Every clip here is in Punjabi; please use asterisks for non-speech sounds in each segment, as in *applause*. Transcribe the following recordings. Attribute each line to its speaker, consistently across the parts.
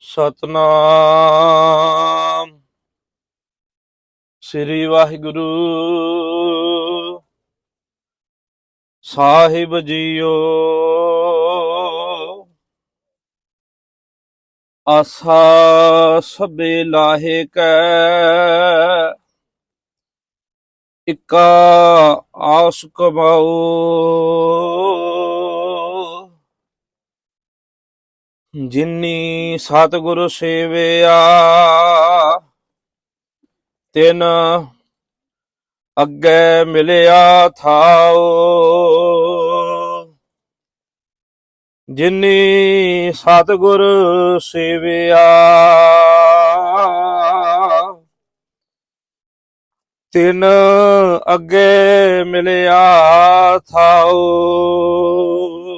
Speaker 1: ਸਤਨਾਮ। ਸ੍ਰੀ ਵਾਹਿਗੁਰੂ। ਸਾਹਿਬ ਜੀਓ। ਆਸਾ ਸਭੇ ਲਾਹੇ ਕੈ। ਇਕਾ ਆਸ ਕਮਾਓ। ਜਿਨੀ ਸਤਿਗੁਰ ਸੇਵਿਆ ਤਿਨ ਅੱਗੇ ਮਿਲਿਆ ਥਾਓ ਜਿਨੀ ਸਤਿਗੁਰ ਸੇਵਿਆ ਤਿਨ ਅੱਗੇ ਮਿਲਿਆ ਥਾਓ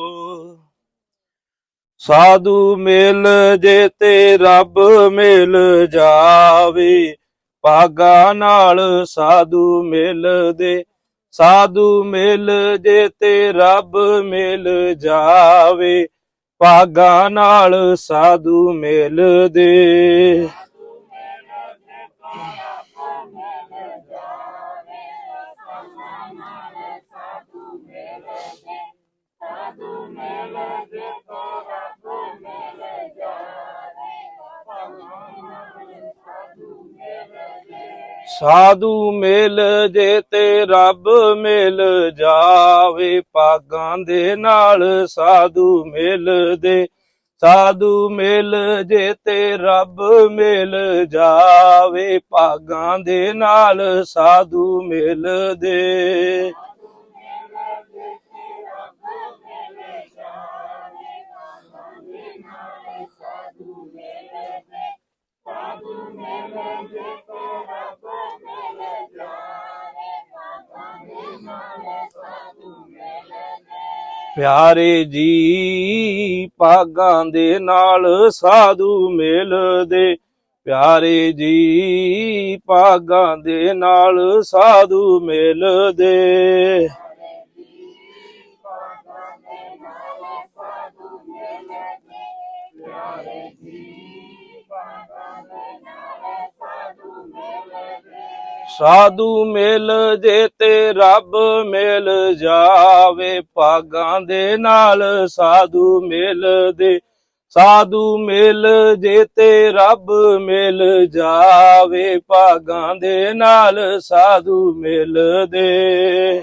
Speaker 1: ਸਾਧੂ ਮਿਲ ਜੇ ਤੇ ਰੱਬ ਮਿਲ ਜਾਵੇ। ਭਾਗਾ ਨਾਲ ਸਾਧੂ ਮਿਲ ਦੇ, ਸਾਧੂ ਮਿਲ ਜੇ ਤੇ ਰੱਬ ਮਿਲ ਜਾਵੇ। ਭਾਗਾ ਨਾਲ ਸਾਧੂ ਮਿਲਦੇ ਸਾਧੂ ਮਿਲ ਜੇ ਸਾਧੂ ਮਿਲ ਜੇ ਤੇ ਰੱਬ ਮਿਲ ਜਾਵੇ, ਭਾਗਾਂ ਦੇ ਨਾਲ ਸਾਧੂ ਮਿਲ ਦੇ। ਸਾਧੂ ਮਿਲ ਜੇ ਤੇ ਰੱਬ ਮਿਲ ਜਾਵੇ, ਭਾਗਾਂ ਦੇ ਨਾਲ ਸਾਧੂ ਮਿਲ ਦੇ। ਪਿਆਰੇ ਜੀ ਭਾਗਾਂ ਦੇ ਨਾਲ ਸਾਧੂ ਮਿਲਦੇ। ਪਿਆਰੇ ਜੀ ਭਾਗਾਂ ਦੇ ਨਾਲ ਸਾਧੂ ਮਿਲਦੇ। ਸਾਧੂ ਮਿਲ ਜੇ ਤੇ ਰੱਬ ਮਿਲ ਜਾਵੇ, ਭਾਗਾਂ ਦੇ ਨਾਲ ਸਾਧੂ ਮਿਲਦੇ ਸਾਧੂ ਮਿਲ ਜੇ ਤੇ ਰੱਬ ਮਿਲ ਜਾਵੇ, ਭਾਗਾਂ ਦੇ ਨਾਲ ਸਾਧੂ ਮਿਲ ਮਿਲਦੇ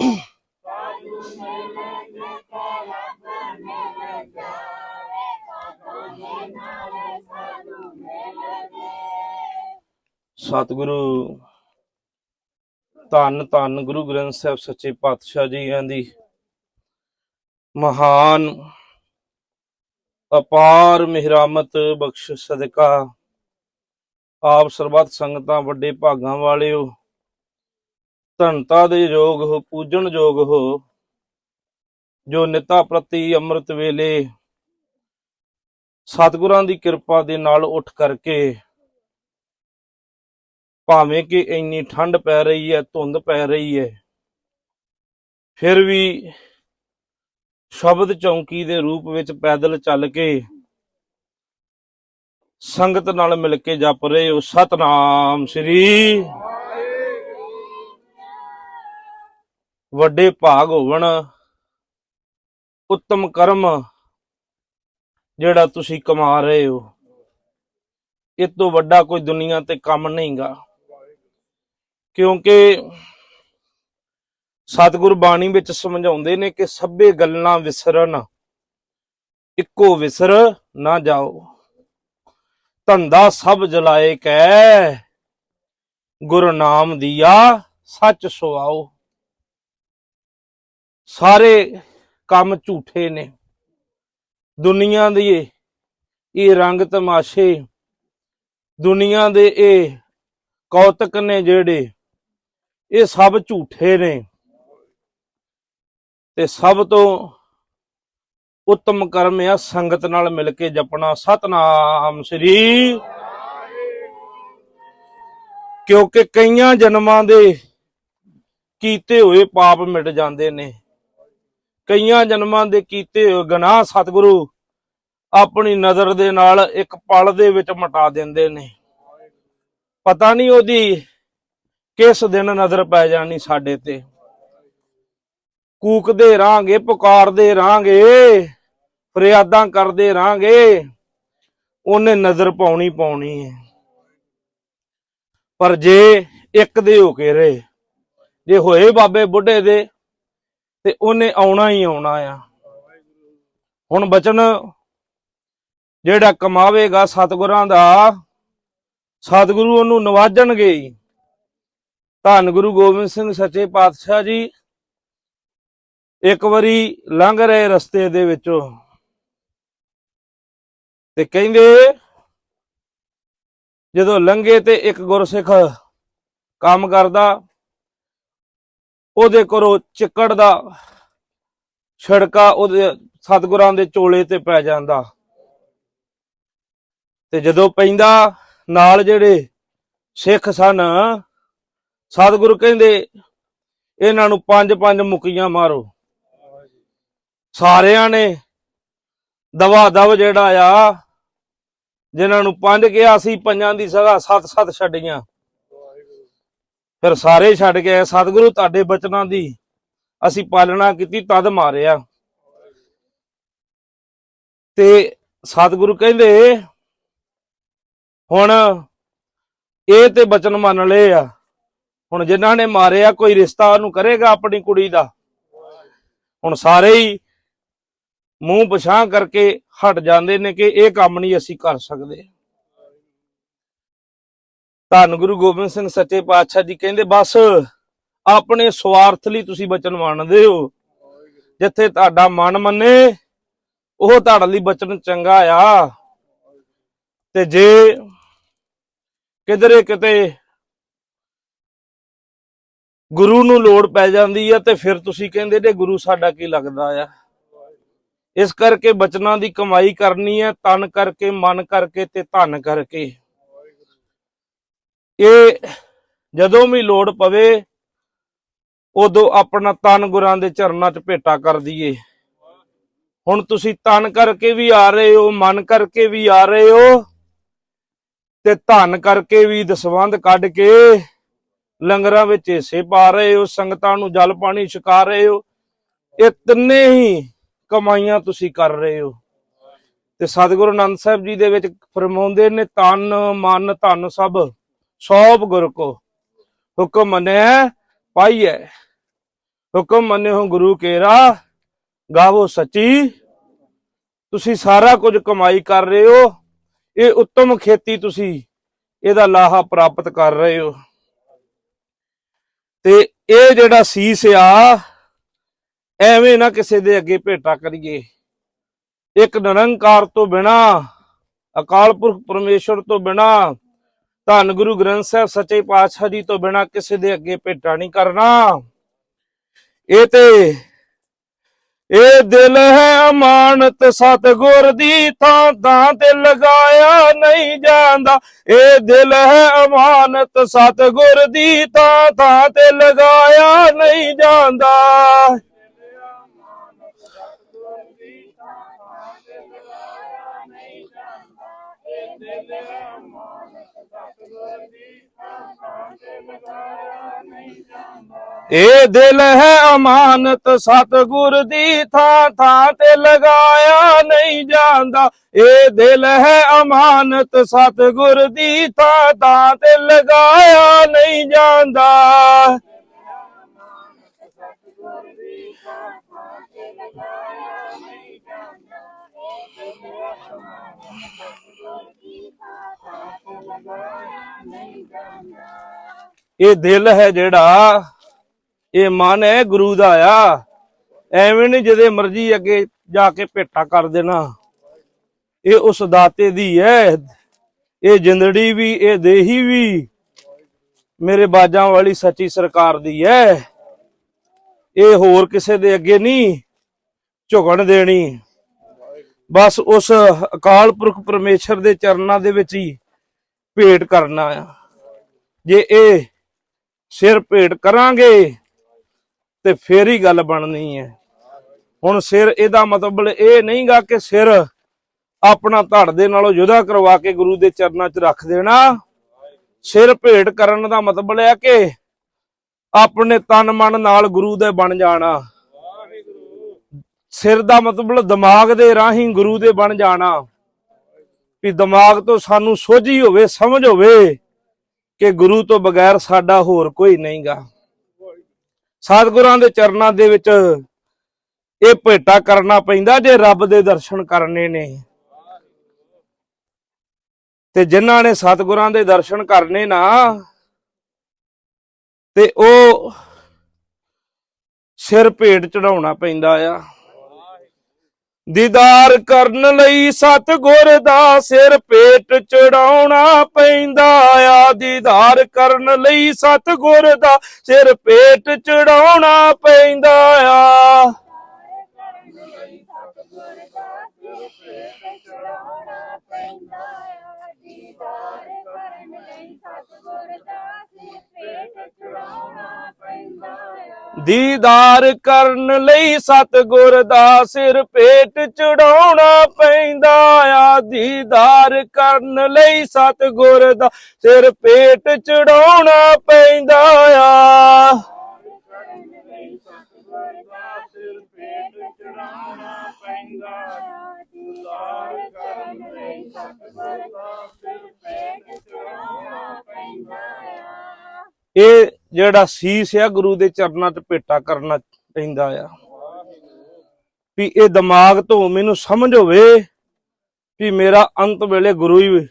Speaker 1: *coughs* *coughs* ਸਤਿਗੁਰੂ, ਧੰਨ ਧੰਨ ਗੁਰੂ ਗ੍ਰੰਥ ਸਾਹਿਬ ਸੱਚੇ ਪਾਤਸ਼ਾਹ ਜੀ ਦੀ ਮਹਾਨ, ਅਪਾਰ ਮਿਹਰਾਮਤ ਬਖਸ਼ ਸਦਕਾ। ਆਪ ਸਰਬੱਤ ਸੰਗਤਾਂ ਵੱਡੇ ਭਾਗਾਂ ਵਾਲਿਓ, ਧਨਤਾ ਦੇ ਯੋਗ ਹੋ, ਪੂਜਣ ਯੋਗ ਹੋ। ਜੋ ਨਿਤਾ ਪ੍ਰਤੀ ਅੰਮ੍ਰਿਤ ਵੇਲੇ ਸਤਿਗੁਰਾਂ ਦੀ ਕਿਰਪਾ ਦੇ ਨਾਲ ਉੱਠ ਕਰਕੇ ਭਾਵੇਂ ਕਿ ਇੰਨੀ ਠੰਡ ਪੈ ਰਹੀ ਹੈ, ਧੁੰਦ ਪੈ ਰਹੀ ਹੈ, ਫਿਰ ਵੀ ਸ਼ਬਦ ਚੌਂਕੀ ਦੇ ਰੂਪ ਵਿੱਚ ਪੈਦਲ ਚੱਲ ਕੇ ਸੰਗਤ ਨਾਲ ਮਿਲ ਕੇ ਜਪ ਰਹੇ ਹੋ। ਸਤਨਾਮ ਸ੍ਰੀ ਵੱਡੇ ਭਾਗ ਹੋਵਣ। ਉੱਤਮ ਕਰਮ ਜਿਹੜਾ ਤੁਸੀਂ ਕਮਾ ਰਹੇ ਹੋ। ਇਹ ਤੋਂ ਵੱਡਾ ਕੋਈ ਦੁਨੀਆ ਤੇ ਕੰਮ ਨਹੀਂਗਾ। ਕਿਉਂਕਿ ਸਤਿਗੁਰ ਬਾਣੀ ਵਿੱਚ ਸਮਝਾਉਂਦੇ ਨੇ ਕਿ ਸਭੇ ਗੱਲਾਂ ਵਿਸਰਨ, ਇੱਕੋ ਵਿਸਰ ਨਾ ਜਾਓ। ਧੰਦਾ ਸਭ ਜਲਾਏ ਕੈ, ਗੁਰੂ ਨਾਮ ਦੀਆ ਸੱਚ ਸੁਆਓ। ਸਾਰੇ ਕੰਮ ਝੂਠੇ ਨੇ। ਦੁਨੀਆ ਦੇ ਇਹ ਰੰਗ ਤਮਾਸ਼ੇ, ਦੁਨੀਆ ਦੇ ਇਹ ਕੌਤਕ ਨੇ ਜਿਹੜੇ, ਇਹ ਸਭ ਝੂਠੇ ਨੇ। ਤੇ ਸਭ ਤੋਂ ਉੱਤਮ ਕਰਮ ਆ ਸੰਗਤ ਨਾਲ ਮਿਲ ਕੇ ਜਪਣਾ। ਸਤਨਾਮ ਸ੍ਰੀ ਕਿਉਂਕਿ ਕਈਆਂ ਜਨਮਾਂ ਦੇ ਕੀਤੇ ਹੋਏ ਪਾਪ ਮਿਟ ਜਾਂਦੇ ਨੇ। ਕਈਆਂ ਜਨਮਾਂ ਦੇ ਕੀਤੇ ਹੋਏ ਗੁਨਾਹ ਸਤਿਗੁਰੂ ਆਪਣੀ ਨਜ਼ਰ ਦੇ ਨਾਲ ਇੱਕ ਪਲ ਦੇ ਵਿੱਚ ਮਟਾ ਦਿੰਦੇ ਨੇ। ਪਤਾ ਨਹੀਂ ਉਹਦੀ ਕਿਸ ਦਿਨ ਨਜ਼ਰ ਪੈ ਜਾਣੀ ਸਾਡੇ ਤੇ। ਕੂਕਦੇ ਰਾਂਗੇ, ਪੁਕਾਰਦੇ ਰਾਂਗੇ, ਫਰਿਆਦਾਂ ਕਰਦੇ ਰਾਂਗੇ, ਉਹਨੇ ਨਜ਼ਰ ਪਾਉਣੀ ਪਾਉਣੀ ਹੈ। ਪਰ ਜੇ ਇੱਕ ਦੇ ਹੋ ਕੇ ਰਹੇ, ਜੇ ਹੋਏ ਬਾਬੇ ਬੁੱਢੇ ਦੇ ਤੇ ਉਹਨੇ ਆਉਣਾ ਹੀ ਆਉਣਾ ਆ। ਹੁਣ ਬਚਨ ਜਿਹੜਾ ਕਮਾਵੇਗਾ ਸਤਿਗੁਰਾਂ ਦਾ, ਸਤਿਗੁਰੂ ਉਹਨੂੰ ਨਵਾਜਣਗੇ ਧੰਨ ਗੁਰੂ ਗੋਬਿੰਦ ਸਿੰਘ ਸੱਚੇ ਪਾਤਸ਼ਾਹ ਜੀ, ਇੱਕ ਵਾਰੀ ਲੰਘ ਰਹੇ ਰਸਤੇ ਦੇ ਵਿੱਚੋਂ ਤੇ ਕਹਿੰਦੇ, ਜਦੋਂ ਲੰਘੇ ਤੇ ਇੱਕ ਗੁਰਸਿੱਖ ਕੰਮ ਕਰਦਾ ਉਹਦੇ ਕੋਲੋਂ ਚਿੱਕੜ ਦਾ ਛੜਕਾ ਉਹਦੇ ਸਤਿਗੁਰਾਂ ਦੇ ਚੋਲੇ ਤੇ ਪੈ ਜਾਂਦਾ। ਤੇ ਜਦੋਂ ਪੈਂਦਾ, ਨਾਲ ਜਿਹੜੇ ਸਿੱਖ ਸਨ, ਸਤਿਗੁਰੂ ਕਹਿੰਦੇ, ਇਹਨਾਂ ਨੂੰ ਪੰਜ ਪੰਜ ਮੁਕੀਆਂ ਮਾਰੋ। ਸਾਰਿਆਂ ਨੇ ਦਵਾ ਦਵ ਜਿਹੜਾ ਆ, ਜਿਨ੍ਹਾਂ ਨੂੰ ਪੰਜ ਕਿਹਾ ਸੀ, ਪੰਜਾਂ ਦੀ ਸਗਾ ਸੱਤ ਸੱਤ ਛੱਡੀਆਂ। ਫਿਰ ਸਾਰੇ ਛੱਡ ਕੇ ਸਤਿਗੁਰੂ ਤੁਹਾਡੇ ਬਚਨਾਂ ਦੀ ਅਸੀਂ ਪਾਲਣਾ ਕੀਤੀ, ਤਦ ਮਾਰਿਆ। ਤੇ ਸਤਿਗੁਰੂ ਕਹਿੰਦੇ, ਹੁਣ ਇਹ ਤੇ ਬਚਨ ਮੰਨ ਲਏ ਆ। ਹੁਣ ਜਿਨ੍ਹਾਂ ਨੇ ਮਾਰਿਆ, ਕੋਈ ਰਿਸ਼ਤਾ ਉਹਨੂੰ ਕਰੇਗਾ ਆਪਣੀ ਕੁੜੀ ਦਾ। ਹੁਣ ਸਾਰੇ ਹੀ ਮੂੰਹ ਪਛਾਂ ਕਰਕੇ ਹਟ ਜਾਂਦੇ ਨੇ ਕਿ ਇਹ ਕੰਮ ਨਹੀਂ ਅਸੀਂ ਕਰ ਸਕਦੇ। ਧੰਨ ਗੁਰੂ ਗੋਬਿੰਦ ਸਿੰਘ ਸੱਚੇ ਪਾਤਸ਼ਾਹ ਜੀ ਕਹਿੰਦੇ, ਬਸ ਆਪਣੇ ਸਵਾਰਥ ਲਈ ਤੁਸੀਂ ਬਚਨ ਮੰਨਦੇ ਹੋ। ਜਿੱਥੇ ਤੁਹਾਡਾ ਮਨ ਮੰਨੇ, ਉਹ ਤੁਹਾਡੇ ਲਈ ਬਚਨ ਚੰਗਾ ਆ। ਤੇ ਜੇ ਕਿਧਰੇ ਕਿਤੇ ਗੁਰੂ ਨੂੰ ਲੋੜ ਪੈ ਜਾਂਦੀ ਆ, ਤੇ ਫਿਰ ਤੁਸੀਂ ਕਹਿੰਦੇ ਨੇ, ਗੁਰੂ ਸਾਡਾ ਕੀ ਲੱਗਦਾ ਆ? ਇਸ ਕਰਕੇ ਬਚਨਾਂ ਦੀ ਕਮਾਈ ਕਰਨੀ ਹੈ ਤਨ ਕਰਕੇ, ਮਨ ਕਰਕੇ ਤੇ ਧਨ ਕਰਕੇ। ਇਹ ਜਦੋਂ ਵੀ ਲੋੜ ਪਵੇ, ਉਦੋਂ ਆਪਣਾ ਤਨ ਗੁਰਾਂ ਦੇ ਚਰਨਾਂ 'ਚ ਭੇਟਾ ਕਰ ਦਈਏ। ਹੁਣ ਤੁਸੀਂ ਤਨ ਕਰਕੇ ਵੀ ਆ ਰਹੇ ਹੋ, ਮਨ ਕਰਕੇ ਵੀ ਆ ਰਹੇ ਹੋ, ਤੇ ਧਨ ਕਰਕੇ ਵੀ ਦਸਵੰਦ ਕੱਢ ਕੇ ਲੰਗਰਾਂ ਵਿੱਚ ਹਿੱਸੇ ਪਾ ਰਹੇ ਹੋ, ਸੰਗਤਾਂ ਨੂੰ ਜਲ ਪਾਣੀ ਛਕਾ ਰਹੇ ਹੋ, ਇਹ ਤਿੰਨੇ ਹੀ ਕਮਾਈਆਂ ਤੁਸੀਂ ਕਰ ਰਹੇ ਹੋ। ਤੇ ਸਤਿਗੁਰੂ ਆਨੰਦ ਸਾਹਿਬ ਜੀ ਦੇ ਵਿੱਚ ਫਰਮਾਉਂਦੇ ਨੇ, ਤਨ, ਮਨ, ਧਨ ਸਭ। ਸੌਪ ਗੁਰ ਕੋ। ਹੁਕਮ ਮੰਨਿਆ ਪਾਈਐ। ਹੁਕਮ ਮੰਨਿਓ ਗੁਰੂ ਕੇਰਾ, ਗਾਵੋ ਸੱਚੀ। ਤੁਸੀਂ ਸਾਰਾ ਕੁਝ ਕਮਾਈ ਕਰ ਰਹੇ ਹੋ। ਇਹ ਉੱਤਮ ਖੇਤੀ ਤੁਸੀਂ ਇਹਦਾ ਲਾਹਾ ਪ੍ਰਾਪਤ ਕਰ ਰਹੇ ਹੋ। ਤੇ ਇਹ ਜਿਹੜਾ ਸੀਸ ਆ, ਐਵੇਂ ਨਾ ਕਿਸੇ ਦੇ ਅੱਗੇ ਭੇਟਾ ਕਰੀਏ। ਇੱਕ ਨਿਰੰਕਾਰ ਤੋਂ ਬਿਨਾ, ਅਕਾਲ ਪੁਰਖ ਪਰਮੇਸ਼ਰ ਤੋਂ ਬਿਨਾ ਧੰਨ ਗੁਰੂ ਗ੍ਰੰਥ ਸਾਹਿਬ ਸੱਚੇ ਪਾਤਸ਼ਾਹ ਜੀ ਤੋਂ ਬਿਨਾ ਕਿਸੇ ਦੇ ਅੱਗੇ ਭੇਟਾ ਨਹੀਂ ਕਰਨਾ। ਇਹ ਤੇ, ਇਹ ਦਿਲ ਹੈ ਅਮਾਨਤ, ਸਤਗੁਰ ਦੀ ਥਾਂ ਥਾਂ ਤੇ ਲਗਾਇਆ ਨਹੀਂ ਜਾਂਦਾ। ਇਹ ਦਿਲ ਹੈ ਅਮਾਨਤ, ਸਤਗੁਰ ਦੀ ਥਾਂ ਥਾਂ ਤੇ ਲਗਾਇਆ ਨਹੀਂ ਜਾਂਦਾ। ਇਹ ਦਿਲ ਹੈ ਅਮਾਨਤ, ਸਤਗੁਰ ਦੀ ਥਾਂ ਥਾਂ ਤੇ ਲਗਾਇਆ ਨਹੀਂ ਜਾਂਦਾ। ਇਹ ਦਿਲ ਹੈ ਅਮਾਨਤ, ਸਤਗੁਰ ਦੀ ਥਾਂ ਥਾਂ ਤੇ ਲਗਾਇਆ ਨਹੀਂ ਜਾਂਦਾ। ਇਹ ਦਿਲ ਹੈ ਜਿਹੜਾ ਇਹ ਮਨ ਹੈ ਗੁਰੂ ਦਾ ਆ। ਐਵੇਂ ਨਹੀਂ ਜਿਹਦੇ ਮਰਜ਼ੀ ਅੱਗੇ ਜਾ ਕੇ ਭੇਟਾ ਕਰ ਦੇਣਾ। ਇਹ ਉਸ ਦਾਤੇ ਦੀ ਹੈ। ਇਹ ਜਿੰਦੜੀ ਵੀ, ਇਹ ਦੇਹੀ ਵੀ ਮੇਰੇ ਬਾਜਾਂ ਵਾਲੀ ਸੱਚੀ ਸਰਕਾਰ ਦੀ ਹੈ। ਇਹ ਹੋਰ ਕਿਸੇ ਦੇ ਅੱਗੇ ਨਹੀਂ ਝੁਕਣ ਦੇਣੀ। ਬਸ ਉਸ ਅਕਾਲ ਪੁਰਖ ਪਰਮੇਸ਼ਰ ਦੇ ਚਰਨਾਂ ਦੇ ਵਿੱਚ ਹੀ ਭੇਟ ਕਰਨਾ ਆ। ਜੇ ਇਹ ਸਿਰ ਭੇਟ ਕਰਾਂਗੇ ਤੇ ਫੇਰ ਹੀ ਗੱਲ ਬਣਨੀ ਹੈ। ਹੁਣ ਸਿਰ ਇਹਦਾ ਮਤਲਬ ਇਹ ਨਹੀਂਗਾ ਕਿ ਸਿਰ ਆਪਣਾ ਧੜ ਦੇ ਨਾਲੋਂ ਜੁਦਾ ਕਰਵਾ ਕੇ ਗੁਰੂ ਦੇ ਚਰਨਾਂ 'ਚ ਰੱਖ ਦੇਣਾ। ਸਿਰ ਭੇਟ ਕਰਨ ਦਾ ਮਤਲਬ ਹੈ ਕਿ ਆਪਣੇ ਤਨ ਮਨ ਨਾਲ ਗੁਰੂ ਦੇ ਬਣ ਜਾਣਾ। ਸਿਰ ਦਾ ਮਤਲਬ ਦਿਮਾਗ ਦੇ ਰਾਹੀਂ ਗੁਰੂ ਦੇ ਬਣ ਜਾਣਾ। ਵੀ ਦਿਮਾਗ ਤੋਂ ਸਾਨੂੰ ਸੋਝੀ ਹੋਵੇ, ਸਮਝ ਹੋਵੇ ਕਿ ਗੁਰੂ ਤੋਂ ਬਗੈਰ ਸਾਡਾ ਹੋਰ ਕੋਈ ਨਹੀਂਗਾ ਸਤਿਗੁਰਾਂ ਦੇ ਚਰਨਾਂ ਦੇ ਵਿੱਚ ਇਹ ਭੇਟਾ ਕਰਨਾ ਪੈਂਦਾ ਜੇ ਰੱਬ ਦੇ ਦਰਸ਼ਨ ਕਰਨੇ ਨੇ। ਤੇ ਜਿਨ੍ਹਾਂ ਨੇ ਸਤਿਗੁਰਾਂ ਦੇ ਦਰਸ਼ਨ ਕਰਨੇ ਨਾ, ਤੇ ਉਹ ਸਿਰ ਭੇਟ ਚੜਾਉਣਾ ਪੈਂਦਾ ਆ। ਦੀਦਾਰ ਕਰਨ ਲਈ ਸਤਿਗੁਰ ਦਾ ਸਿਰ ਪੇਟ ਚੜਾਉਣਾ ਪੈਂਦਾ ਆ। ਦੀਦਾਰ ਕਰਨ ਲਈ ਸਤਿਗੁਰ ਦਾ ਸਿਰ ਪੇਟ ਚੜਾਉਣਾ ਪੈਂਦਾ ਆ।
Speaker 2: ਦੀਦਾਰ ਕਰਨ ਲਈ ਸਤਿਗੁਰ ਦਾ ਸਿਰ ਭੇਟ ਚੜਾਉਣਾ ਪੈਂਦਾ ਆ
Speaker 1: ਦੀਦਾਰ ਕਰਨ ਲਈ ਸਤਿਗੁਰ ਦਾ ਸਿਰ ਪੇਟ ਚੜਾਉਣਾ ਪੈਂਦਾ ਆ। ਦੀਦਾਰ ਕਰਨ ਲਈ ਸਤਿਗੁਰ ਦਾ ਸਿਰ ਪੇਟ ਚੜਾਉਣਾ ਪੈਂਦਾ ਆ।
Speaker 2: ਸਿਰ ਭੇਟ ਚੜਾਉਣਾ ਪੈਂਦਾ ਆ।
Speaker 1: ਇਹ ਜਿਹੜਾ ਸੀਸ ਆ ਗੁਰੂ ਦੇ ਚਰਨਾਂ 'ਚ ਭੇਟਾ ਕਰਨਾ ਪੈਂਦਾ ਆ। ਵੀ ਇਹ ਦਿਮਾਗ ਤੋਂ ਮੈਨੂੰ ਸਮਝ ਹੋਵੇ ਵੀ ਮੇਰਾ ਅੰਤ ਵੇਲੇ ਗੁਰੂ ਹੀ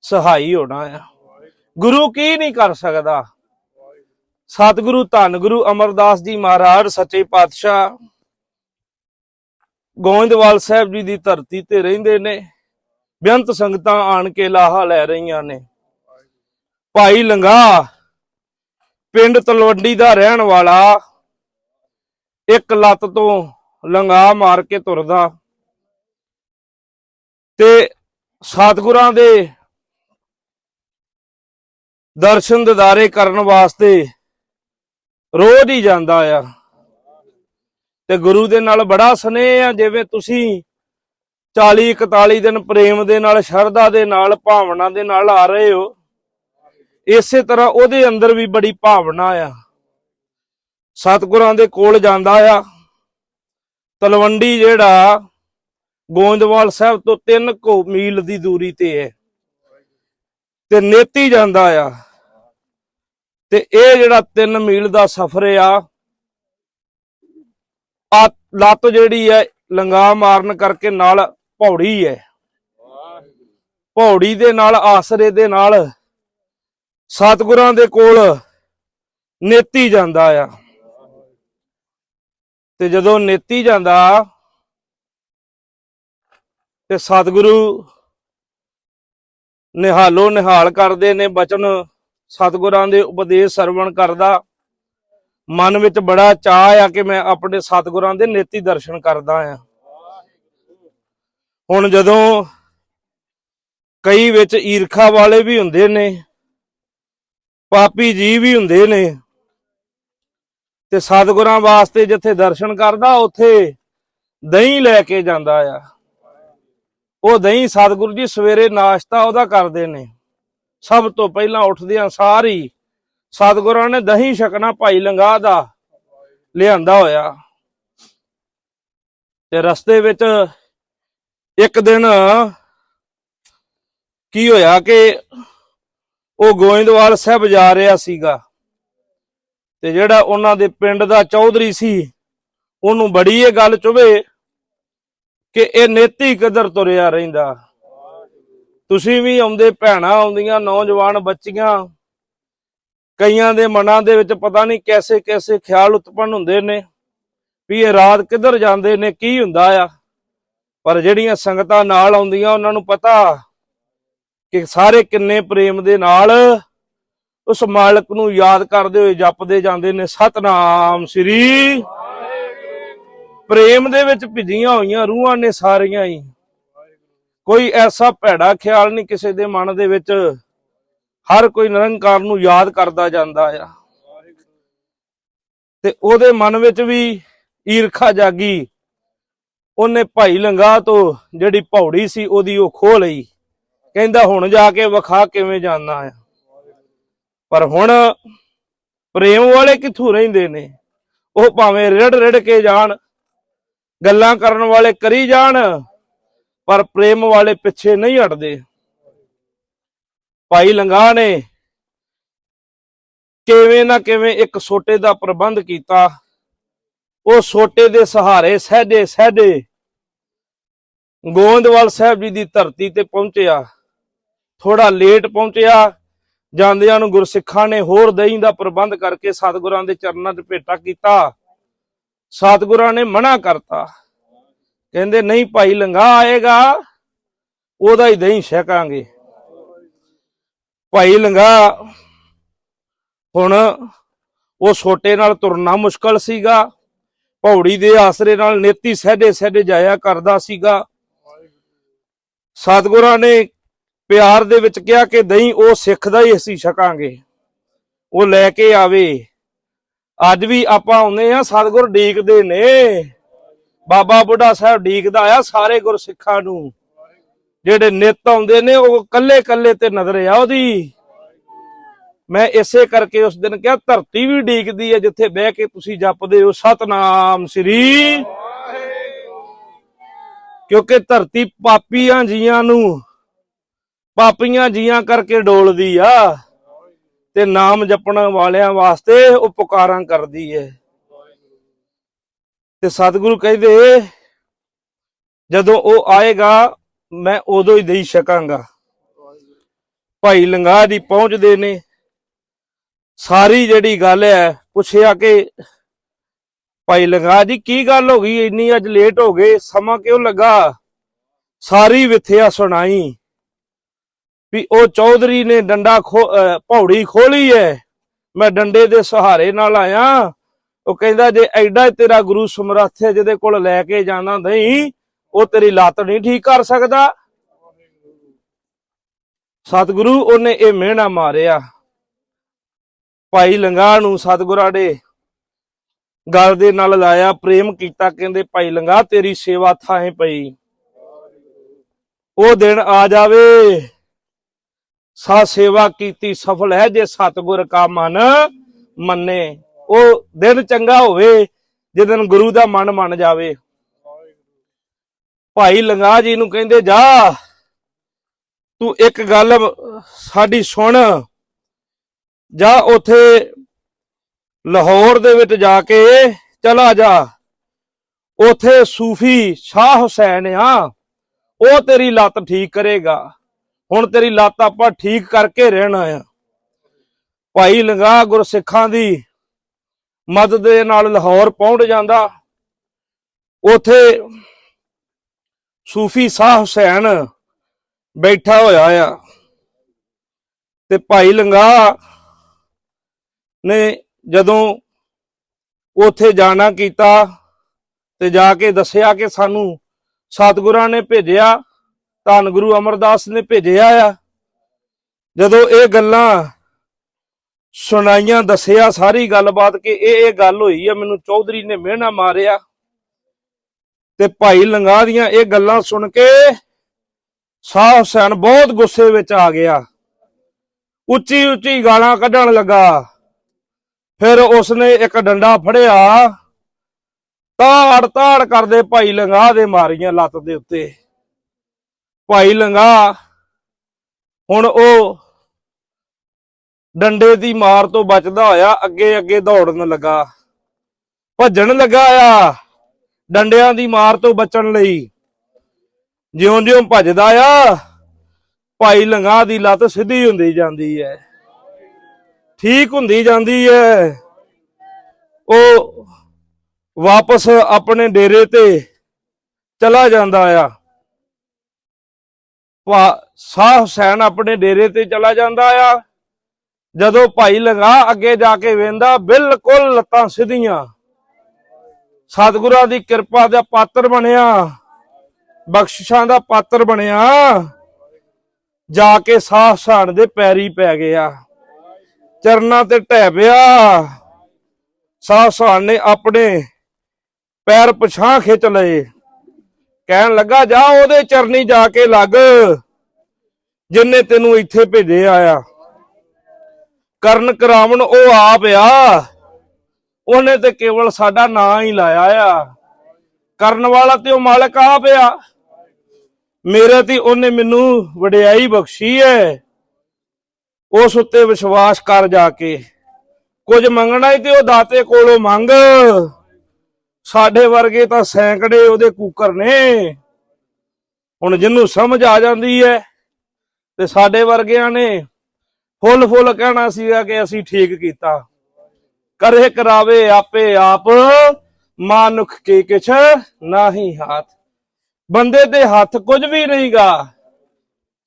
Speaker 1: ਸਹਾਈ ਹੋਣਾ ਆ। ਗੁਰੂ ਕੀ ਨਹੀਂ ਕਰ ਸਕਦਾ। ਸਤਿਗੁਰੂ ਧੰਨ ਗੁਰੂ ਅਮਰਦਾਸ ਜੀ ਮਹਾਰਾਜ, ਸੱਚੇ ਪਾਤਸ਼ਾਹ ਗੋਇੰਦਵਾਲ ਸਾਹਿਬ ਜੀ ਦੀ ਧਰਤੀ ਤੇ ਰਹਿੰਦੇ ਨੇ। ਬੇਅੰਤ ਸੰਗਤਾਂ ਆਣ ਕੇ ਲਾਹਾ ਲੈ ਰਹੀਆਂ ਨੇ। ਭਾਈ ਲੰਗਾ ਪਿੰਡ ਤਲਵੰਡੀ ਦਾ ਰਹਿਣ ਵਾਲਾ ਇੱਕ ਲੱਤ ਤੋਂ ਲੰਗਾ ਮਾਰ ਕੇ ਤੁਰਦਾ ਤੇ ਸਤਿਗੁਰਾਂ ਦੇ ਦਰਸ਼ਨ ਦਿਦਾਰੇ ਕਰਨ ਵਾਸਤੇ ਰੋਜ਼ ਹੀ ਜਾਂਦਾ ਆ। ਤੇ ਗੁਰੂ ਦੇ ਨਾਲ ਬੜਾ ਸਨੇਹ ਆ, ਜਿਵੇਂ ਤੁਸੀਂ 40 41 ਦਿਨ ਪ੍ਰੇਮ ਦੇ ਨਾਲ, ਸ਼ਰਧਾ ਦੇ ਨਾਲ, ਭਾਵਨਾ ਦੇ ਨਾਲ ਆ ਰਹੇ ਹੋ। ਇਸੇ ਤਰ੍ਹਾਂ ਉਹਦੇ ਅੰਦਰ ਵੀ ਬੜੀ ਭਾਵਨਾ ਆ। ਸਤਿਗੁਰਾਂ ਦੇ ਕੋਲ ਜਾਂਦਾ ਆ। ਤਲਵੰਡੀ ਜਿਹੜਾ ਗੋਇੰਦਵਾਲ ਸਾਹਿਬ ਤੋਂ 3 ਕੋ ਮੀਲ ਦੀ ਦੂਰੀ ਤੇ ਹੈ। ਤੇ ਨੇਤੀ ਜਾਂਦਾ ਆ। ਤੇ ਇਹ ਜਿਹੜਾ 3 ਮੀਲ ਦਾ ਸਫ਼ਰ ਆ ਆ ਲੱਤ ਜਿਹੜੀ ਹੈ ਲੰਗਾ ਮਾਰਨ ਕਰਕੇ ਨਾਲ ਭੌੜੀ ਹੈ। ਭੌੜੀ ਦੇ ਨਾਲ ਆਸਰੇ ਦੇ ਨਾਲ ਸਤਿਗੁਰਾਂ ਦੇ ਕੋਲ ਨੇਤੀ ਜਾਂਦਾ ਆ। ਤੇ ਜਦੋਂ ਨੇਤੀ ਜਾਂਦਾ ਤੇ ਸਤਿਗੁਰੂ ਨਿਹਾਲੋ ਨਿਹਾਲ ਕਰਦੇ ਨੇ, ਬਚਨ ਸਤਿਗੁਰਾਂ ਦੇ ਉਪਦੇਸ਼ ਸਰਵਣ ਕਰਦਾ। ਮਨ ਵਿੱਚ ਬੜਾ ਚਾਹ ਆ ਕਿ ਮੈਂ ਆਪਣੇ ਸਤਿਗੁਰਾਂ ਦੇ ਨੇਤੀ ਦਰਸ਼ਨ ਕਰਦਾ ਆ। ਹੁਣ ਜਦੋਂ ਕਈ ਵਿੱਚ ਈਰਖਾ ਵਾਲੇ ਵੀ ਹੁੰਦੇ ਨੇ ਪਾਪੀ ਜੀ ਵੀ ਹੁੰਦੇ ਨੇ। ਤੇ ਸਤਿਗੁਰਾਂ ਵਾਸਤੇ ਜਿੱਥੇ ਦਰਸ਼ਨ ਕਰਦਾ, ਉੱਥੇ ਦਹੀਂ ਲੈ ਕੇ ਜਾਂਦਾ ਆ। ਉਹ ਦਹੀਂ ਸਤਿਗੁਰੂ ਜੀ ਸਵੇਰੇ ਨਾਸ਼ਤਾ ਉਹਦਾ ਕਰਦੇ ਨੇ। ਸਭ ਤੋਂ ਪਹਿਲਾਂ ਉੱਠਦਿਆਂ ਸਾਰੀ ਸਤਿਗੁਰਾਂ ਨੇ ਦਹੀਂ ਛਕਣਾ ਭਾਈ ਲੰਗਾ ਦਾ ਲਿਆਂਦਾ ਹੋਇਆ। ਤੇ ਰਸਤੇ ਵਿੱਚ ਇੱਕ ਦਿਨ ਕੀ ਹੋਇਆ ਕਿ ਉਹ ਗੋਇੰਦਵਾਲ ਸਾਹਿਬ ਜਾ ਰਿਹਾ ਸੀਗਾ ਤੇ ਜਿਹੜਾ ਉਹਨਾਂ ਦੇ ਪਿੰਡ ਦਾ ਚੌਧਰੀ ਸੀ, ਉਹਨੂੰ ਬੜੀ ਇਹ ਗੱਲ ਚੁਭੇ ਕਿ ਇਹ ਨੇਤੀ ਕਿੱਧਰ ਤੁਰਿਆ ਰਹਿੰਦਾ। ਤੁਸੀਂ ਵੀ ਆਉਂਦੇ ਭੈਣਾਂ ਆਉਂਦੀਆਂ, ਨੌਜਵਾਨ ਬੱਚੀਆਂ, ਕਈਆਂ ਦੇ ਮਨਾਂ ਦੇ ਵਿੱਚ ਪਤਾ ਨਹੀਂ ਕੈਸੇ ਕੈਸੇ ਖਿਆਲ ਉਤਪੰਨ ਹੁੰਦੇ ਨੇ ਵੀ ਇਹ ਰਾਤ ਕਿੱਧਰ ਜਾਂਦੇ ਨੇ, ਕੀ ਹੁੰਦਾ ਆ। ਪਰ ਜਿਹੜੀਆਂ ਸੰਗਤਾਂ ਨਾਲ ਆਉਂਦੀਆਂ, ਉਹਨਾਂ ਨੂੰ ਪਤਾ ਕਿ ਸਾਰੇ ਕਿੰਨੇ ਪ੍ਰੇਮ ਦੇ ਨਾਲ ਉਸ ਮਾਲਕ ਨੂੰ ਯਾਦ ਕਰਦੇ ਹੋਏ ਜਪਦੇ ਜਾਂਦੇ ਨੇ। ਸਤਨਾਮ ਸ੍ਰੀ ਪ੍ਰੇਮ ਦੇ ਵਿੱਚ ਭਿੱਜੀਆਂ ਹੋਈਆਂ ਰੂਹਾਂ ਨੇ ਸਾਰੀਆਂ ਹੀ। ਕੋਈ ਐਸਾ ਭੈੜਾ ਖਿਆਲ ਨਹੀਂ ਕਿਸੇ ਦੇ ਮਨ ਦੇ ਵਿੱਚ। ਹਰ ਕੋਈ ਨਿਰੰਕਾਰ ਨੂੰ ਯਾਦ ਕਰਦਾ ਜਾਂਦਾ ਆ। ਤੇ ਉਹਦੇ ਮਨ ਵਿੱਚ ਵੀ ਈਰਖਾ ਜਾਗੀ। ਉਹਨੇ ਭਾਈ ਲੰਗਾ ਤੋਂ ਜਿਹੜੀ ਪੌੜੀ ਸੀ ਉਹਦੀ ਉਹ ਖੋਹ ਲਈ। ਕਹਿੰਦਾ ਹੁਣ ਜਾ ਕੇ ਵਿਖਾ ਕਿਵੇਂ ਜਾਣਾ ਆ। ਪਰ ਹੁਣ ਪ੍ਰੇਮ ਵਾਲੇ ਕਿੱਥੋਂ ਰਹਿੰਦੇ ਨੇ? ਉਹ ਭਾਵੇਂ ਰਿੜ ਰਿੜ ਕੇ ਜਾਣ, ਗੱਲਾਂ ਕਰਨ ਵਾਲੇ ਕਰੀ ਜਾਣ, ਪਰ ਪ੍ਰੇਮ ਵਾਲੇ ਪਿੱਛੇ ਨਹੀਂ ਹਟਦੇ। ਭਾਈ ਲੰਗਾ ਨੇ ਕਿਵੇਂ ਨਾ ਕਿਵੇਂ ਇੱਕ ਸੋਟੇ ਦਾ ਪ੍ਰਬੰਧ ਕੀਤਾ। ਉਹ ਸੋਟੇ ਦੇ ਸਹਾਰੇ ਸਹਦੇ ਸਹਦੇ ਗੋਂਦਵਾਲ ਸਾਹਿਬ ਜੀ ਦੀ ਧਰਤੀ ਤੇ ਪਹੁੰਚਿਆ। ਥੋੜਾ ਲੇਟ ਪਹੁੰਚਿਆ। ਜਾਂਦਿਆਂ ਨੂੰ ਗੁਰਸਿੱਖਾਂ ਨੇ ਹੋਰ ਦਹੀਂ ਦਾ ਪ੍ਰਬੰਧ ਕਰਕੇ ਸਤਿਗੁਰਾਂ ਦੇ ਚਰਨਾਂ 'ਚ ਭੇਟਾ ਕੀਤਾ। ਸਤਿਗੁਰਾਂ ਨੇ ਮਨਾ ਕਰਤਾ। ਕਹਿੰਦੇ, ਨਹੀਂ ਭਾਈ ਲੰਗਾ ਆਏਗਾ। ਉਹਦਾ ਹੀ ਦਹੀਂ ਛਕਾਂਗੇ। ਭਾਈ ਲੰਗਾ ਹੁਣ ਉਹ ਛੋਟੇ ਨਾਲ ਤੁਰਨਾ ਮੁਸ਼ਕਲ ਸੀਗਾ। ਪੌੜੀ ਦੇ ਆਸਰੇ ਨਾਲ ਨੇਤੀ ਸਹਦੇ ਸਹਦੇ ਜਾਇਆ ਕਰਦਾ ਸੀਗਾ। ਸਤਿਗੁਰਾਂ ਨੇ ਪਿਆਰ ਦੇ ਵਿੱਚ ਕਿਹਾ ਕਿ ਦਹੀਂ ਉਹ ਸਿੱਖ ਦਾ ਹੀ ਅਸੀਂ ਛਕਾਂਗੇ। ਉਹ ਲੈ ਕੇ ਆਵੇ। ਅੱਜ ਵੀ ਆਪਾਂ ਆਉਂਦੇ ਆ ਸਤਿਗੁਰ ਡੀਕਦੇ ਨੇ। ਬਾਬਾ ਬੁੱਢਾ ਸਾਹਿਬ ਡੀਕਦਾ ਆ ਸਾਰੇ ਗੁਰਸਿੱਖਾਂ ਨੂੰ। ਜਿਹੜੇ ਨਿਤ ਆਉਂਦੇ ਨੇ, ਉਹ ਕੱਲੇ ਕੱਲੇ ਤੇ ਨਜ਼ਰ ਆ ਉਹਦੀ। ਮੈਂ ਇਸੇ ਕਰਕੇ ਉਸ ਦਿਨ ਕਿਹਾ, ਧਰਤੀ ਵੀ ਡੀਕਦੀ ਹੈ ਜਿੱਥੇ ਬਹਿ ਕੇ ਤੁਸੀਂ ਜਪਦੇ ਹੋ। ਸਤਨਾਮ ਸ੍ਰੀ ਕਿਉਂਕਿ ਧਰਤੀ ਪਾਪੀਆਂ ਜੀਆਂ ਨੂੰ ਪਾਪੀਆਂ ਜੀਆਂ ਕਰਕੇ ਡੋਲਦੀ ਆ ਤੇ ਨਾਮ ਜਪਣ ਵਾਲਿਆਂ ਵਾਸਤੇ ਉਹ ਪੁਕਾਰਾਂ ਕਰਦੀ ਹੈ ਤੇ ਸਤਿਗੁਰੂ ਕਹਿੰਦੇ, ਜਦੋਂ ਉਹ ਆਏਗਾ, ਮੈਂ ਉਦੋਂ ਹੀ ਦੇਈ ਸਕਾਂਗਾ ਭਾਈ ਲੰਗਾ ਦੀ ਪਹੁੰਚਦੇ ਨੇ। ਸਾਰੀ ਜਿਹੜੀ ਗੱਲ ਹੈ, ਪੁੱਛਿਆ ਕਿ ਭਾਈ ਲੰਗਾ ਜੀ, ਕੀ ਗੱਲ ਹੋ ਗਈ? ਇੰਨੀ ਅੱਜ ਲੇਟ ਹੋ ਗਏ, ਸਮਾਂ ਕਿਉਂ ਲੱਗਾ? ਸਾਰੀ ਵਿਥਿਆ ਸੁਣਾਈ। ਵੀ ਉਹ ਚੌਧਰੀ ਨੇ ਡੰਡਾ ਖੋ, ਅਹ ਖੋਲੀ ਹੈ ਮੈਂ ਡੰਡੇ ਦੇ ਸਹਾਰੇ ਨਾਲ ਆਇਆ। ਉਹ ਕਹਿੰਦਾ, ਜੇ ਐਡਾ ਤੇਰਾ ਗੁਰੂ ਸਮਰੱਥ ਹੈ ਜਿਹਦੇ ਕੋਲ ਲੈ ਕੇ ਜਾਣਾ ਨਹੀਂ, ਉਹ ਤੇਰੀ ਲੱਤ ਨਹੀਂ ਠੀਕ ਕਰ ਸਕਦਾ। ਸਤਿਗੁਰੂ, ਉਹਨੇ ਇਹ ਮਿਹਣਾ ਮਾਰਿਆ। ਭਾਈ ਲੰਗਾ ਨੂੰ ਸਤਿਗੁਰਾਂ ਦੇ ਗਲ ਦੇ ਨਾਲ ਲਾਇਆ, ਪ੍ਰੇਮ ਕੀਤਾ, ਕਹਿੰਦੇ, ਭਾਈ ਲੰਗਾ ਤੇਰੀ ਸੇਵਾ ਥਾਂ ਪਈ। ਉਹ ਦਿਨ ਆ ਜਾਵੇ। ਸਾ ਸੇਵਾ ਕੀਤੀ, ਸਫਲ ਹੈ ਜੇ ਸਤਿਗੁਰ ਕਾ ਮਨ ਮੰਨੇ। ਉਹ ਦਿਨ ਚੰਗਾ ਹੋਵੇ ਦਿਨ ਗੁਰੂ ਦਾ ਮਨ ਮੰਨ ਜਾਵੇ। ਭਾਈ ਲੰਗਾ ਜੀ ਨੂੰ ਕਹਿੰਦੇ, ਜਾ, ਤੂੰ ਇੱਕ ਗੱਲ ਸਾਡੀ ਸੁਣ। ਜਾ ਉਥੇ ਲਾਹੌਰ ਦੇ ਵਿੱਚ ਜਾ ਕੇ ਚਲਾ ਜਾ। ਉਥੇ ਸੂਫੀ ਸ਼ਾਹ ਹੁਸੈਨ ਆ। ਉਹ ਤੇਰੀ ਲੱਤ ਠੀਕ ਕਰੇਗਾ। ਹੁਣ ਤੇਰੀ ਲੱਤ ਆਪਾਂ ਠੀਕ ਕਰਕੇ ਰਹਿਣਾ ਆ। ਭਾਈ ਲੰਗਾ ਗੁਰਸਿੱਖਾਂ ਦੀ ਮਦਦ ਦੇ ਨਾਲ ਲਾਹੌਰ ਪਹੁੰਚ ਜਾਂਦਾ। ਉਥੇ ਸੂਫੀ ਸ਼ਾਹ ਹੁਸੈਨ ਬੈਠਾ ਹੋਇਆ ਆ। ਤੇ ਭਾਈ ਲੰਗਾ ਨੇ ਜਦੋਂ ਉਥੇ ਜਾਣਾ ਕੀਤਾ ਤੇ ਜਾ ਕੇ ਦੱਸਿਆ ਕਿ ਸਾਨੂੰ ਸਤਿਗੁਰਾਂ ਨੇ ਭੇਜਿਆ ਧੰਨ ਗੁਰੂ ਅਮਰਦਾਸ ਨੇ ਭੇਜਿਆ ਆ। ਜਦੋਂ ਇਹ ਗੱਲਾਂ ਸੁਣਾਈਆਂ, ਦੱਸਿਆ, ਸਾਰੀ ਗੱਲਬਾਤ ਕਿ ਇਹ ਇਹ ਗੱਲ ਹੋਈ ਆ, ਮੈਨੂੰ ਚੌਧਰੀ ਨੇ ਮਿਹਣਾ ਮਾਰਿਆ। ਤੇ ਭਾਈ ਲੰਗਾ ਦੀਆਂ ਇਹ ਗੱਲਾਂ ਸੁਣ ਕੇ ਸ਼ਾਹ ਹੁਸੈਨ ਬਹੁਤ ਗੁੱਸੇ ਵਿੱਚ ਆ ਗਿਆ। ਉੱਚੀ ਉੱਚੀ ਗਾਲਾਂ ਕੱਢਣ ਲੱਗਾ। ਫਿਰ ਉਸਨੇ ਇੱਕ ਡੰਡਾ ਫੜਿਆ। ਤਾੜ ਤਾੜ ਕਰਦੇ ਭਾਈ ਲੰਗਾ ਦੇ ਮਾਰੀਆਂ ਲੱਤ ਦੇ ਉੱਤੇ। ਭਾਈ ਲੰਗਾ, ਹੁਣ ਉਹ ਡੰਡੇ ਦੀ ਮਾਰ ਤੋਂ ਬਚਦਾ ਹੋਇਆ ਅੱਗੇ ਅੱਗੇ ਦੌੜਨ ਲੱਗਾ। ਭੱਜਣ ਲੱਗਾ ਆ ਡੰਡਿਆਂ ਦੀ ਮਾਰ ਤੋਂ ਬਚਣ ਲਈ। ਜਿਉਂ-ਜਿਉਂ ਭੱਜਦਾ ਆ, ਭਾਈ ਲੰਗਾ ਦੀ ਲੱਤ ਸਿੱਧੀ ਹੁੰਦੀ ਜਾਂਦੀ ਹੈ ਠੀਕ ਹੁੰਦੀ ਜਾਂਦੀ ਹੈ ਉਹ ਵਾਪਸ ਆਪਣੇ ਡੇਰੇ ਤੇ ਚਲਾ ਜਾਂਦਾ ਆ। ਸ਼ਾਹ ਹੁਸੈਨ ਆਪਣੇ ਡੇਰੇ ਤੇ ਚਲਾ ਜਾਂਦਾ ਆ। ਜਦੋਂ ਭਾਈ ਲੰਗਾ ਅੱਗੇ ਜਾ ਕੇ ਵੇਂਦਾ, ਬਿਲਕੁਲ ਲੱਤਾਂ ਸਿੱਧੀਆਂ। ਸਤਿਗੁਰਾਂ ਦੀ ਕਿਰਪਾ ਦਾ ਪਾਤਰ ਬਣਿਆ। ਬਖਸ਼ਿਸ਼ਾਂ ਦਾ ਪਾਤਰ ਬਣਿਆ। ਜਾ ਕੇ ਸਾਹ ਸਾਣ ਦੇ ਪੈਰੀ ਪੈ ਗਿਆ। ਚਰਨਾਂ ਤੇ ਢਹਿ ਪਿਆ। ਸਾਹ ਸਾਹਸਾਨ ਨੇ ਆਪਣੇ ਪੈਰ ਪਛਾਂ ਖਿੱਚ ਲਏ। ਕਹਿਣ ਲੱਗਾ, ਜਾ ਉਹਦੇ ਚਰਨੀ ਜਾ ਕੇ ਲੱਗ, ਜਿੰਨੇ ਤੈਨੂੰ ਇੱਥੇ ਭੇਜੇ ਆਇਆ। ਕਰਨ ਕਰਾਵਣ ਉਹ ਆਪ ਆ। ਉਹਨੇ ਤੇ ਕੇਵਲ ਸਾਡਾ ਨਾਂ ਹੀ ਲਾਇਆ ਆ। ਕਰਨ ਵਾਲਾ ਤੇ ਉਹ ਮਾਲਕ ਆਪ ਆ। ਮੇਰੇ ਤੇ ਉਹਨੇ ਮੈਨੂੰ ਵਡਿਆਈ ਬਖਸ਼ੀ ਹੈ ਉਸ ਉੱਤੇ ਵਿਸ਼ਵਾਸ ਕਰ ਜਾ ਕੇ। ਕੁਝ ਮੰਗਣਾ ਹੀ ਤੇ ਉਹ ਦਾਤੇ ਕੋਲੋਂ ਮੰਗ। ਸਾਡੇ ਵਰਗੇ ਤਾਂ ਸੈਂਕੜੇ ਉਹਦੇ ਕੂਕਰ ਨੇ। ਹੁਣ ਜਿਹਨੂੰ ਸਮਝ ਆ ਜਾਂਦੀ ਹੈ ਤੇ ਸਾਡੇ ਵਰਗਿਆਂ ਨੇ ਫੁੱਲ ਫੁੱਲ ਕਹਿਣਾ ਸੀਗਾ ਕਿ ਅਸੀਂ ਠੀਕ ਕੀਤਾ। ਕਰੇ ਕਰਾਵੇ ਆਪੇ ਆਪ, ਮਾਨੁਖ ਕੇ ਕਿਛ ਨਾਹੀ ਹੱਥ। ਬੰਦੇ ਦੇ ਹੱਥ ਕੁਝ ਵੀ ਨਹੀਂਗਾ,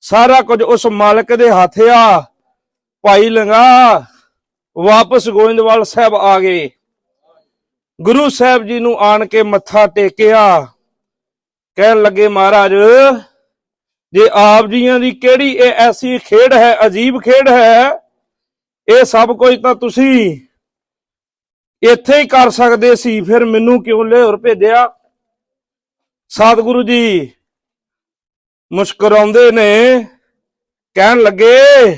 Speaker 1: ਸਾਰਾ ਕੁਝ ਉਸ ਮਾਲਕ ਦੇ ਹੱਥ ਆ। ਭਾਈ ਲੰਗਾ, ਵਾਪਸ ਗੋਇੰਦਵਾਲ ਸਾਹਿਬ ਆ ਗਏ। ਗੁਰੂ ਸਾਹਿਬ ਜੀ ਨੂੰ ਆਣ ਕੇ ਮੱਥਾ ਟੇਕਿਆ। ਕਹਿਣ ਲੱਗੇ, ਮਹਾਰਾਜ, ਜੇ ਆਪ ਜੀਆਂ ਦੀ ਕਿਹੜੀ ਇਹ ਐਸੀ ਖੇਡ ਹੈ, ਅਜੀਬ ਖੇਡ ਹੈ, ਇਹ ਸਭ ਕੁਝ ਤਾਂ ਤੁਸੀਂ ਇੱਥੇ ਹੀ ਕਰ ਸਕਦੇ ਸੀ, ਫਿਰ ਮੈਨੂੰ ਕਿਉਂ ਲਿਹੌਰ ਭੇਜਿਆ? ਸਤਿਗੁਰੂ ਜੀ ਮੁਸਕਰਾਉਂਦੇ ਨੇ, ਕਹਿਣ ਲੱਗੇ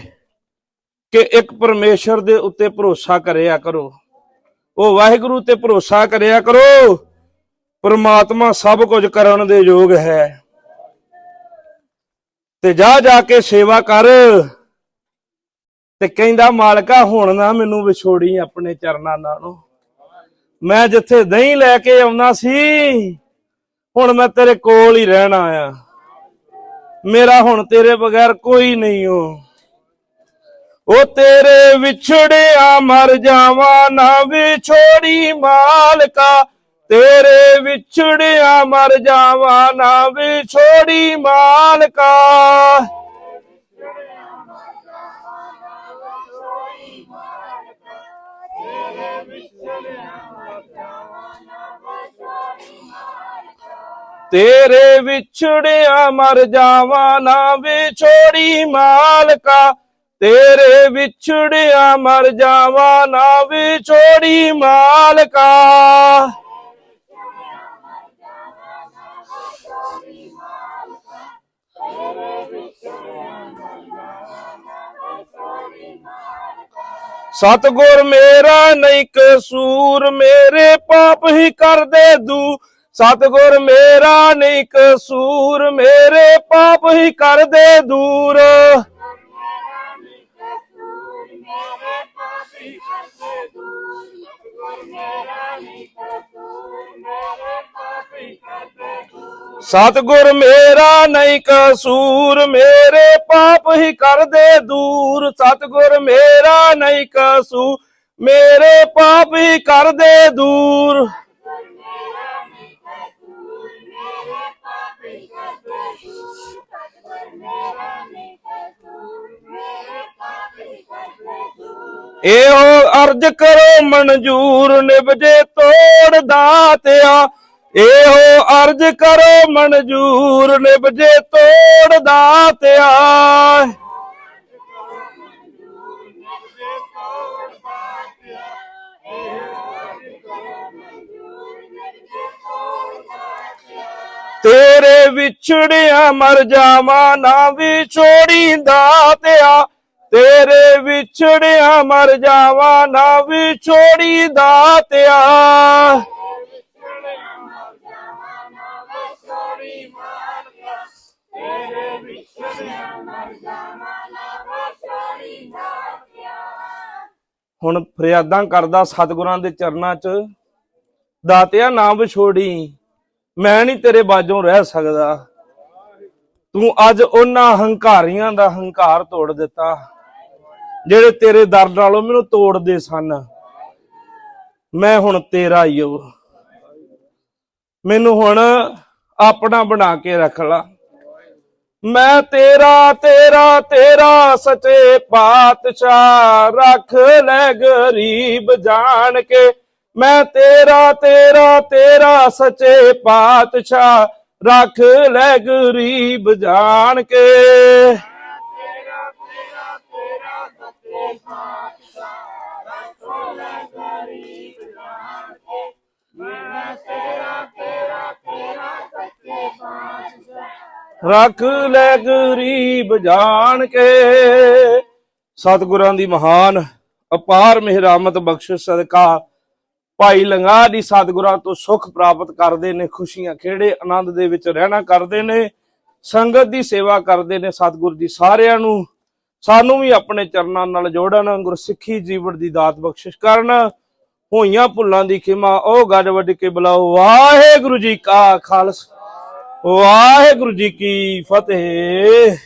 Speaker 1: ਕਿ ਇੱਕ ਪਰਮੇਸ਼ਰ ਦੇ ਉੱਤੇ ਭਰੋਸਾ ਕਰਿਆ ਕਰੋ। ਉਹ ਵਾਹਿਗੁਰੂ ਤੇ ਭਰੋਸਾ ਕਰਿਆ ਕਰੋ, ਪਰਮਾਤਮਾ ਸਭ ਕੁਝ ਕਰਨ ਦੇ ਯੋਗ ਹੈ। ਤੇ ਜਾ ਜਾ ਕੇ ਸੇਵਾ ਕਰ। ਤੇ ਕਹਿੰਦਾ, ਮਾਲਕਾ, ਹੁਣ ਨਾ ਮੈਨੂੰ ਵਿਛੋੜੀ ਆਪਣੇ ਚਰਨਾਂ ਨਾਲੋਂ। ਮੈਂ ਜਿੱਥੇ ਦਹੀਂ ਲੈ ਕੇ ਆਉਣਾ ਸੀ, ਹੁਣ ਮੈਂ ਤੇਰੇ ਕੋਲ ਹੀ ਰਹਿਣਾ ਆ। ਮੇਰਾ ਹੁਣ ਤੇਰੇ ਬਗੈਰ ਕੋਈ ਨਹੀਂ ਹੋ ਉਹ ਤੇਰੇ ਵਿਛੜਿਆ ਮਰ ਜਾਵਾਂ ਨਾ ਵਿਛੋੜੀ ਮਾਲਕਾ। ਤੇਰੇ ਵਿਛੜਿਆ ਮਰ ਜਾਵਾਂ ਨਾ ਵਿਛੋੜੀ ਮਾਲਕਾ। ਤੇਰੇ ਵਿਛੜਿਆ ਮਰ ਜਾਵਾਂ ਨਾ ਵਿਛੋੜੀ ਮਾਲਕਾ। ਤੇਰੇ ਵਿਛੜਿਆ ਮਰ ਜਾਵਾਂ, ਨਾ ਵਿਛੋੜੀ ਮਾਲਕਾ। ਸਤਗੁਰ ਮੇਰਾ ਨਹੀਂ ਕਸੂਰ, ਮੇਰੇ ਪਾਪ ਹੀ ਕਰਦੇ ਦੂ ਸਤਗੁਰ ਮੇਰਾ ਨਹੀਂ ਕਸੂਰ, ਮੇਰੇ ਪਾਪ ਹੀ ਕਰਦੇ ਦੂਰ। ਸਤਿਗੁਰ ਮੇਰਾ ਨਹੀਂ ਕਸੂਰ, ਮੇਰੇ ਪਾਪ ਹੀ ਕਰਦੇ ਦੂਰ। ਸਤਿਗੁਰ ਮੇਰਾ ਨਹੀਂ ਕਸੂਰ, ਮੇਰੇ ਪਾਪ ਹੀ ਕਰਦੇ ਦੂਰ। ਇਹੋ ਅਰਜ ਕਰੋ ਮਨਜੂਰ ਨਿਭਜੇ ਤੋੜ ਦਾਤਿਆ। ਇਹੋ ਅਰਜ ਕਰੋ ਮਨਜੂਰ ਨਿਭਜੇ ਤੋੜ ਦਾਤਿਆ। ਤੇਰੇ ਵਿਛੜਿਆ ਮਰ ਜਾਵਾਂ ਨਾ ਵਿਛੋੜੀ ਦਾਤਿਆ। ਤੇਰੇ ਵਿਛੜਿਆ ਮਰ ਜਾਵਾਂ, ਨਾ ਵਿਛੋੜੀ ਦਾਤਿਆ ਹੁਣ ਫਰਿਆਦਾਂ ਕਰਦਾ ਸਤਿਗੁਰਾਂ ਦੇ ਚਰਨਾਂ 'ਚ, ਦਾਤਿਆ ਨਾ ਵਿਛੋੜੀ, ਮੈਂ ਨਹੀਂ ਤੇਰੇ ਬਾਝੋਂ ਰਹਿ ਸਕਦਾ। ਤੂੰ ਅੱਜ ਉਹਨਾਂ ਹੰਕਾਰੀਆਂ ਦਾ ਹੰਕਾਰ ਤੋੜ ਦਿੱਤਾ। ਜਿਹੜੇ ਤੇਰੇ ਦਰ ਨਾਲੋਂ ਮੈਨੂੰ ਤੋੜਦੇ ਸਨ, ਮੈਂ ਹੁਣ ਤੇਰਾ ਹੀ ਹਾਂ। ਮੈਨੂੰ ਹੁਣ ਆਪਣਾ ਬਣਾ ਕੇ ਰੱਖ ਲਾ। ਮੈਂ ਤੇਰਾ ਤੇਰਾ ਤੇਰਾ ਸੱਚੇ ਪਾਤਸ਼ਾਹ ਰੱਖ ਲੈ ਗਰੀਬ ਜਾਣ ਕੇ। ਮੈਂ ਤੇਰਾ ਤੇਰਾ ਤੇਰਾ ਸੱਚੇ ਪਾਤਸ਼ਾਹ ਰੱਖ ਲੈ ਗਰੀਬ ਜਾਣ ਕੇ। ਰੱਖ ਲੈ ਗਰੀਬ ਜਾਣ ਕੇ। ਸਤਿਗੁਰਾਂ ਦੀ ਮਹਾਨ, ਅਪਾਰ ਮਿਹਰਾਮਤ ਬਖਸ਼ਿਸ਼ ਸਦਕਾ। ਭਾਈ ਲੰਗਾ ਦੀ ਸਤਿਗੁਰਾਂ ਤੋਂ ਸੁਖ ਪ੍ਰਾਪਤ ਕਰਦੇ ਨੇ, ਖੁਸ਼ੀਆਂ ਖੇੜੇ ਆਨੰਦ ਦੇ ਵਿੱਚ ਰਹਿਣਾ ਕਰਦੇ ਨੇ, ਸੰਗਤ ਦੀ ਸੇਵਾ ਕਰਦੇ ਨੇ ਸਤਿਗੁਰ ਜੀ ਸਾਰਿਆਂ ਨੂੰ। ਸਾਨੂੰ ਵੀ ਆਪਣੇ ਚਰਨਾਂ ਨਾਲ ਜੋੜਨ, ਗੁਰਸਿੱਖੀ ਜੀਵਨ ਦੀ ਦਾਤ ਬਖਸ਼ਿਸ਼ ਕਰਨ। ਹੋਈਆਂ ਭੁੱਲਾਂ ਦੀ ਖਿਮਾ, ਉਹ ਗੱਡ ਵੱਡ ਕੇ ਬੁਲਾਓ। ਵਾਹਿਗੁਰੂ ਜੀ ਕਾ ਖਾਲਸਾ। ਵਾਹਿਗੁਰੂ ਜੀ ਕੀ ਫਤਿਹ।